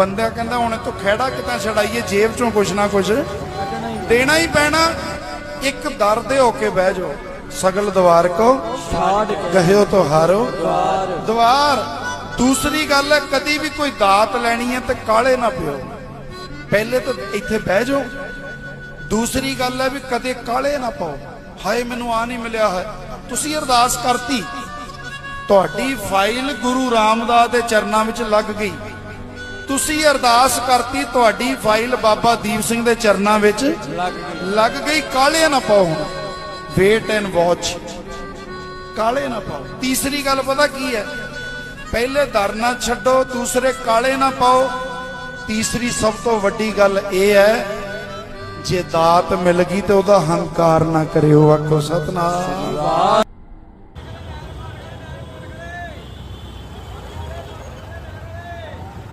ਬੰਦਾ ਕਹਿੰਦਾ ਹੁਣ ਤੂੰ ਖਹਿੜਾ ਕਿਤਾ ਛਡਾਈਏ, ਜੇਬ ਚੋਂ ਕੁਛ ਨਾ ਕੁਛ। ਦੇਣਾ ਹੀ ਪੈਣਾ। ਇੱਕ ਦਰ ਦੇ ਹੋ ਕੇ ਬਹਿ ਜਾਓ। ਸਗਲ ਦਵਾਰ ਕੋ ਛਾੜ ਕਹਿਓ ਤੋ ਹਾਰੋ। ਦਵਾਰ। ਦੂਸਰੀ ਗੱਲ ਹੈ, ਕਦੀ ਵੀ ਕੋਈ ਦਾਤ ਲੈਣੀ ਹੈ ਤੇ ਕਾਲੇ ਨਾ ਪਿਓ। ਪਹਿਲੇ ਤਾਂ ਇੱਥੇ ਬਹਿ ਜਾਓ। ਦੂਸਰੀ ਗੱਲ ਹੈ ਵੀ ਕਦੇ ਕਾਲੇ ਨਾ ਪਾਓ। ਹਾਏ, ਮੈਨੂੰ ਆ ਨਹੀਂ ਮਿਲਿਆ ਹੈ। ਤੁਸੀਂ ਅਰਦਾਸ ਕਰਤੀ। ਤੁਹਾਡੀ ਫਾਈਲ ਗੁਰੂ ਰਾਮਦਾਸ ਦੇ ਚਰਨਾਂ ਵਿੱਚ ਲੱਗ ਗਈ। ਤੁਸੀਂ ਅਰਦਾਸ ਕਰਤੀ ਤੁਹਾਡੀ ਫਾਈਲ ਬਾਬਾ ਦੀਪ ਸਿੰਘ ਦੇ ਚਰਨਾਂ ਵਿੱਚ ਲੱਗ ਗਈ। ਕਾਲੇ ਨਾ ਪਾਓ ਹੁਣ। ਵੇਟ ਐਂਡ ਵਾਚ ਕਾਲੇ ਨਾ ਪਾਓ। ਤੀਸਰੀ ਗੱਲ ਪਤਾ ਕੀ ਹੈ? ਪਹਿਲੇ ਦਰ ਨਾ ਛੱਡੋ ਦੂਸਰੇ ਕਾਲੇ ਨਾ ਪਾਓ। ਤੀਸਰੀ ਸਭ ਤੋਂ ਵੱਡੀ ਗੱਲ ਇਹ ਹੈ ਜੇ ਦਾਤ ਮਿਲ ਗਈ ਤੇ ਉਹਦਾ ਹੰਕਾਰ ਨਾ ਕਰਿਓ ਆਖੋ ਸਤਨਾਮ।